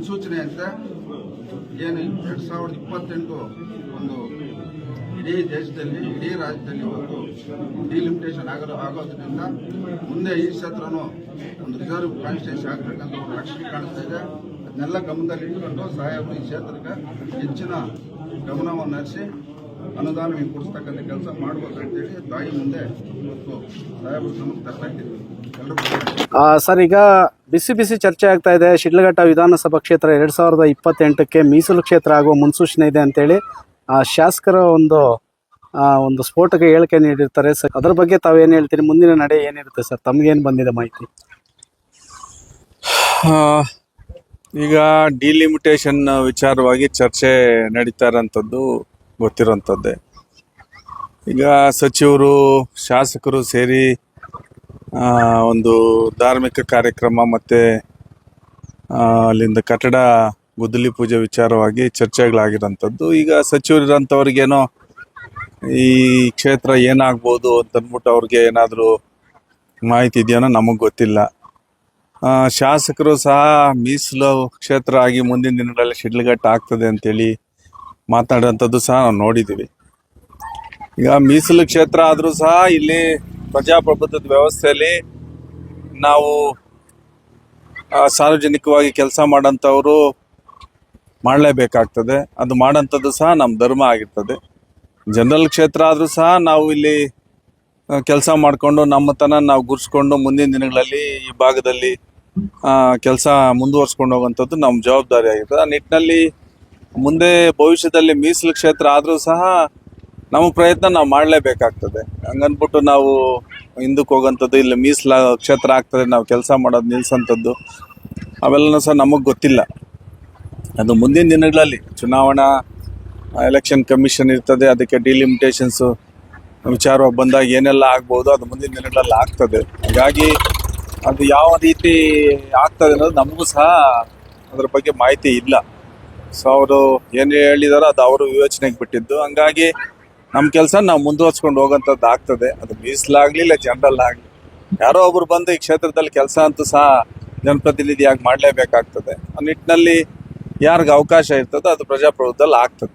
ಮುನ್ಸೂಚನೆಯಂತೆ ಏನು ಎರಡ್ ಸಾವಿರದ ಇಪ್ಪತ್ತೆಂಟು ಒಂದು ಇಡೀ ದೇಶದಲ್ಲಿ, ಇಡೀ ರಾಜ್ಯದಲ್ಲಿ ಒಂದು ಡಿಲಿಮಿಟೇಷನ್ ಆಗಲು ಆಗೋದ್ರಿಂದ ಮುಂದೆ ಈ ಕ್ಷೇತ್ರನೂ ಒಂದು ರಿಸರ್ವ್ ಕಾನ್ಸ್ಟಿಟ್ಯೂನ್ಸಿ ಆಗ್ತಕ್ಕಂಥ ಒಂದು ಲಕ್ಷಣ ಕಾಣಿಸ್ತಾ ಇದೆ. ಅದನ್ನೆಲ್ಲ ಗಮನದಲ್ಲಿ ಇಟ್ಕೊಂಡು ಸಾಹೇಬರು ಈ ಕ್ಷೇತ್ರಕ್ಕೆ ಹೆಚ್ಚಿನ ಗಮನವನ್ನು ಹರಿಸಿ ಅನುದಾನ ಕೊಡಿಸ್ತಕ್ಕಂಥ ಕೆಲಸ ಮಾಡ್ಬೇಕಂತೇಳಿ ತಾಯಿ ಮುಂದೆ ಇವತ್ತು ಸಾಹೇಬರು ನಮಗೆ ತರ್ತಾ ಎಲ್ಲರೂ ಸರ್, ಈಗ ಬಿಸಿ ಬಿಸಿ ಚರ್ಚೆ ಆಗ್ತಾ ಇದೆ. ಶಿಡ್ಲಘಟ್ಟ ವಿಧಾನಸಭಾ ಕ್ಷೇತ್ರ ಎರಡ್ ಸಾವಿರದ ಇಪ್ಪತ್ತೆಂಟಕ್ಕೆ ಮೀಸಲು ಕ್ಷೇತ್ರ ಆಗುವ ಮುನ್ಸೂಚನೆ ಇದೆ ಅಂತೇಳಿ ಆ, ಶಾಸಕರ ಒಂದು ಒಂದು ಸ್ಫೋಟಕ ಹೇಳಿಕೆ ನೀಡಿರ್ತಾರೆ. ಸರ್ ಅದ್ರ ಬಗ್ಗೆ ತಾವೇನು ಹೇಳ್ತೀರಿ? ಮುಂದಿನ ನಡೆ ಏನಿರುತ್ತೆ ಸರ್? ತಮ್ಗೇನು ಬಂದಿದೆ ಮಾಹಿತಿ? ಈಗ ಡಿಲಿಮಿಟೇಷನ್ ವಿಚಾರವಾಗಿ ಚರ್ಚೆ ನಡೀತಾ ಇರೋಂಥದ್ದು ಗೊತ್ತಿರೋಂಥದ್ದೇ. ಈಗ ಸಚಿವರು ಶಾಸಕರು ಸೇರಿ ಒಂದು ಧಾರ್ಮಿಕ ಕಾರ್ಯಕ್ರಮ ಮತ್ತು ಅಲ್ಲಿಂದ ಕಟ್ಟಡ ಗುದ್ದಲಿ ಪೂಜೆ ವಿಚಾರವಾಗಿ ಚರ್ಚೆಗಳಾಗಿರೋಂಥದ್ದು ಈಗ ಸಚಿವರಿರೋಂಥವ್ರಿಗೇನೋ ಈ ಕ್ಷೇತ್ರ ಏನಾಗ್ಬೋದು ಅಂತಂದ್ಬಿಟ್ಟು ಅವ್ರಿಗೆ ಏನಾದರೂ ಮಾಹಿತಿ ಇದೆಯೋ ನಮಗೆ ಗೊತ್ತಿಲ್ಲ. ಶಾಸಕರು ಸಹ ಮೀಸಲು ಕ್ಷೇತ್ರ ಆಗಿ ಮುಂದಿನ ದಿನಗಳಲ್ಲಿ ಶಿಡ್ಲಘಟ್ಟ ಆಗ್ತದೆ ಅಂತೇಳಿ ಮಾತಾಡೋಂಥದ್ದು ಸಹ ನಾವು ನೋಡಿದ್ದೀವಿ ಈಗ ಮೀಸಲು ಕ್ಷೇತ್ರ ಆದರೂ ಸಹ ಇಲ್ಲಿ ಪ್ರಜಾಪ್ರಭುತ್ವದ ವ್ಯವಸ್ಥೆಯಲ್ಲಿ ನಾವು ಸಾರ್ವಜನಿಕವಾಗಿ ಕೆಲಸ ಮಾಡೋಂಥವ್ರು ಮಾಡಲೇಬೇಕಾಗ್ತದೆ. ಅದು ಮಾಡೋಂಥದ್ದು ಸಹ ನಮ್ಮ ಧರ್ಮ ಆಗಿರ್ತದೆ. ಜನರಲ್ ಕ್ಷೇತ್ರ ಆದರೂ ಸಹ ನಾವು ಇಲ್ಲಿ ಕೆಲಸ ಮಾಡಿಕೊಂಡು ನಮ್ಮತನ ನಾವು ಗುರ್ಸ್ಕೊಂಡು ಮುಂದಿನ ದಿನಗಳಲ್ಲಿ ಈ ಭಾಗದಲ್ಲಿ ಕೆಲಸ ಮುಂದುವರ್ಸ್ಕೊಂಡು ಹೋಗುವಂಥದ್ದು ನಮ್ಮ ಜವಾಬ್ದಾರಿ ಆಗಿರ್ತದೆ. ಆ ನಿಟ್ಟಿನಲ್ಲಿ ಮುಂದೆ ಭವಿಷ್ಯದಲ್ಲಿ ಮೀಸಲು ಕ್ಷೇತ್ರ ಆದರೂ ಸಹ ನಮ್ಮ ಪ್ರಯತ್ನ ನಾವು ಮಾಡಲೇಬೇಕಾಗ್ತದೆ. ಹಂಗನ್ಬಿಟ್ಟು ನಾವು ಹಿಂದಕ್ಕೆ ಹೋಗೋಂಥದ್ದು, ಇಲ್ಲಿ ಮೀಸಲ ಕ್ಷೇತ್ರ ಆಗ್ತದೆ, ನಾವು ಕೆಲಸ ಮಾಡೋದು ನಿಲ್ಸೋಂಥದ್ದು, ಅವೆಲ್ಲನೂ ಸಹ ನಮಗೆ ಗೊತ್ತಿಲ್ಲ. ಅದು ಮುಂದಿನ ದಿನಗಳಲ್ಲಿ ಚುನಾವಣಾ ಎಲೆಕ್ಷನ್ ಕಮಿಷನ್ ಇರ್ತದೆ, ಅದಕ್ಕೆ ಡಿಲಿಮಿಟೇಷನ್ಸು, ವಿಚಾರ ಬಂದಾಗ ಏನೆಲ್ಲ ಆಗ್ಬೋದು, ಅದು ಮುಂದಿನ ದಿನಗಳಲ್ಲಿ ಆಗ್ತದೆ. ಹಾಗಾಗಿ ಅದು ಯಾವ ರೀತಿ ಆಗ್ತದೆ ಅನ್ನೋದು ನಮಗೂ ಸಹ ಅದ್ರ ಬಗ್ಗೆ ಮಾಹಿತಿ ಇಲ್ಲ. ಸೊ, ಅವರು ಏನು ಹೇಳಿದಾರೋ ಅದು ಅವರು ವಿವೇಚನೆಗೆ ಬಿಟ್ಟಿದ್ದು. ಹಂಗಾಗಿ ನಮ್ಮ ಕೆಲಸ ನಾವು ಮುಂದುವರ್ಸ್ಕೊಂಡು ಹೋಗೋಂಥದ್ದು ಆಗ್ತದೆ. ಅದು ಮೀಸಲಾಗಲಿ ಇಲ್ಲ ಜನರಲ್ ಆಗಲಿ. ಯಾರೋ ಒಬ್ರು ಬಂದು ಈ ಕ್ಷೇತ್ರದಲ್ಲಿ ಕೆಲಸ ಅಂತೂ ಸಹ ಜನಪ್ರತಿನಿಧಿಯಾಗಿ ಮಾಡಲೇಬೇಕಾಗ್ತದೆ. ಆ ನಿಟ್ಟಿನಲ್ಲಿ ಯಾರಿಗೆ ಅವಕಾಶ ಇರ್ತದೋ ಅದು ಪ್ರಜಾಪ್ರಭುತ್ವದಲ್ಲಿ ಆಗ್ತದೆ.